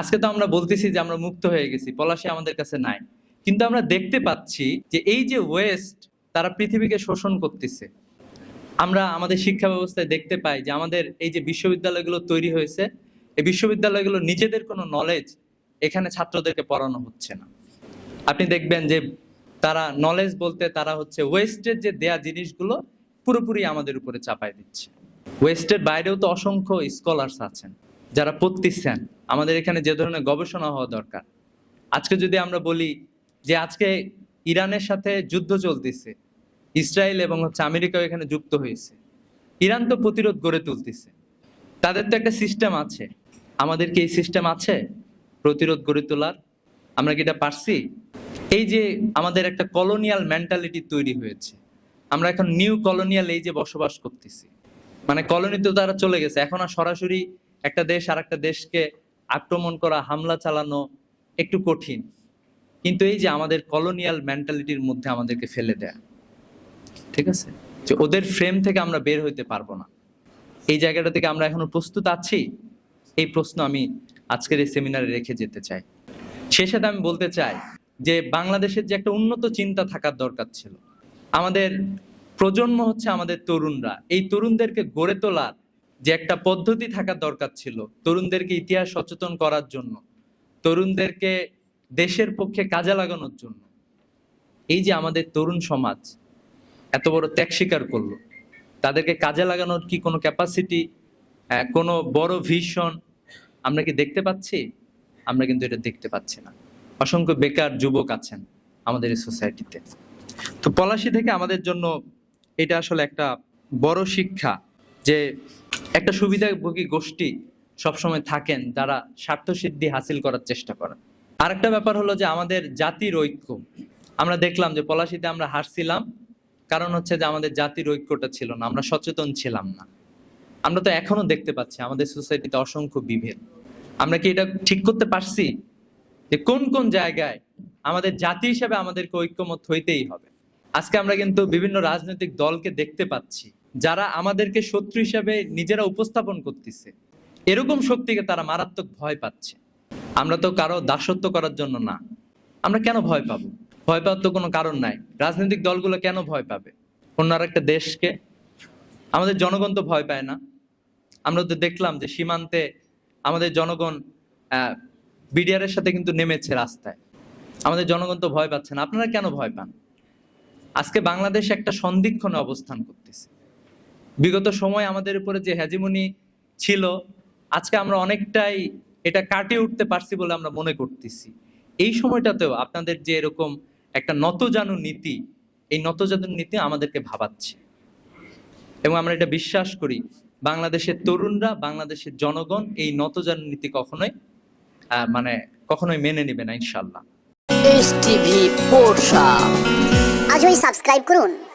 আজকে তো আমরা বলতেছি যে আমরা মুক্ত হয়ে গেছি, পলাশি আমাদের কাছে নাই। কিন্তু আমরা দেখতে পাচ্ছি যে এই যে ওয়েস্ট তারা পৃথিবীকে শোষণ করতেছে। আমরা আমাদের শিক্ষা ব্যবস্থায় দেখতে পাই যে আমাদের এই যে বিশ্ববিদ্যালয়গুলো তৈরি হয়েছে, এই বিশ্ববিদ্যালয়গুলো নিজেদের কোনো নলেজ এখানে ছাত্রদেরকে পড়ানো হচ্ছে না। আপনি দেখবেন যে তারা নলেজ বলতে তারা হচ্ছে ওয়েস্টের যে দেয়া জিনিসগুলো পুরোপুরি আমাদের উপরে চাপাই দিচ্ছে। ওয়েস্টের বাইরেও তো অসংখ্য স্কলার্স আছেন। যারা পড়তেছেন, আমাদের এখানে যে ধরনের গবেষণা হওয়া দরকার। আজকে যদি আমরা বলি যে আজকে ইরানের সাথে যুদ্ধ চলতেছে, ইসরায়েল এবং হচ্ছে আমেরিকাও এখানে যুক্ত হয়েছে। ইরান তো প্রতিরোধ গড়ে তুলতেছে। তাদের তো একটা সিস্টেম আছে। আমাদের কি এই সিস্টেম আছে? প্রতিরোধ গড়ে তোলার? আমরা কি এটা পারছি? এই যে আমাদের একটা কলোনিয়াল মেন্টালিটি তৈরি হয়েছে। আমরা এখন নিউ কলোনিয়াল এই যে বসবাস করতেছি। মানে কলোনি তো তারা চলে গেছে। এখন আর সরাসরি একটা দেশ আর একটা দেশকে আক্রমণ করা, হামলা চালানো একটু কঠিন। কিন্তু এই যে আমাদের কলোনিয়াল মেন্টালিটির মধ্যে আমাদেরকে ফেলে দেয়া, ঠিক আছে? যে ওদের ফ্রেম থেকে আমরা বের হইতে পারব না। এই জায়গাটা থেকে আমরা এখনও প্রস্তুত আছি? এই প্রশ্ন আমি আজকের এই সেমিনারে রেখে যেতে চাই। সেই সাথে আমি বলতে চাই যে বাংলাদেশের যে একটা উন্নত চিন্তা থাকার দরকার ছিল। আমাদের প্রজন্ম হচ্ছে আমাদের তরুণরা। এই তরুণদেরকে গড়ে তোলার যে একটা পদ্ধতি থাকার দরকার ছিল তরুণদেরকে ইতিহাস সচেতন করার জন্য, তরুণদেরকে দেশের পক্ষে কাজে লাগানোর জন্য। এই যে আমাদের তরুণ সমাজ এত বড় ত্যাগ স্বীকার করল, তাদেরকে কাজে লাগানোর কি কোনো ক্যাপাসিটি কোনো বড় ভিশন আমরা কি দেখতে পাচ্ছি? আমরা কিন্তু এটা দেখতে পাচ্ছি না। অসংখ্য বেকার যুবক আছেন আমাদের এই সোসাইটিতে তো পলাশি থেকে আমাদের জন্য এটা আসলে একটা বড় শিক্ষা যে একটা সুবিধাভোগী গোষ্ঠী সবসময় থাকেন, যারা স্বার্থসিদ্ধি হাসিল করার চেষ্টা করেন। আরেকটা ব্যাপার হলো যে আমাদের জাতির ঐক্য। আমরা দেখলাম যে পলাশিতে আমরা হারছিলাম, কারণ হচ্ছে যে আমাদের জাতির ঐক্যটা ছিল না, আমরা সচেতন ছিলাম না। আমরা তো এখনও দেখতে পাচ্ছি, আমাদের সোসাইটিতে অসংখ্য বিভেদ। আমরা কি এটা ঠিক করতে পারছি? যে কোন কোন জায়গায় আমাদের জাতি হিসেবে আমাদেরকে ঐক্যমত হইতেই হবে। আজকে আমরা কিন্তু বিভিন্ন রাজনৈতিক দলকে দেখতে পাচ্ছি। যারা আমাদেরকে শত্রু হিসেবে নিজেরা উপস্থাপন করতেছে। এরকম শক্তিকে তারা মারাত্মক ভয় পাচ্ছে। আমরা তো কারও দাসত্ব করার জন্য না। আমরা কেন ভয় পাবো? ভয় পাওয়ার তো কোনো কারণ নাই। রাজনৈতিক দলগুলো কেন ভয় পাবে? অন্য আর একটা দেশকে? আমাদের জনগণ তো ভয় পায় না। আমরা তো দেখলাম যে সীমান্তে আমাদের জনগণ বিডিআর সাথে কিন্তু নেমেছে রাস্তায়। আমাদের জনগণ তো ভয় পাচ্ছে না। আপনারা কেন ভয় পান? আজকে বাংলাদেশ একটা সন্দিক্ষণে অবস্থান করতেছে। বিগত সময় আমাদের উপরে যে হ্যাজিমনি ছিল আজকে আমরা অনেকটাই এটা কাটিয়ে উঠতে পারছি বলে আমরা মনে করতেছি। এই সময়টাতেও আপনাদের যে এরকম একটা নতজানু নীতি এই নতজানু নীতি আমাদেরকে ভাবাচ্ছে। এবং আমরা এটা বিশ্বাস করি বাংলাদেশের তরুণরা বাংলাদেশের জনগণ এই নতজানু নীতি কখনোই আহ, মানে কখনোই মেনে নেবে না ইনশাল্লাহ আজই সাবস্ক্রাইব করুন।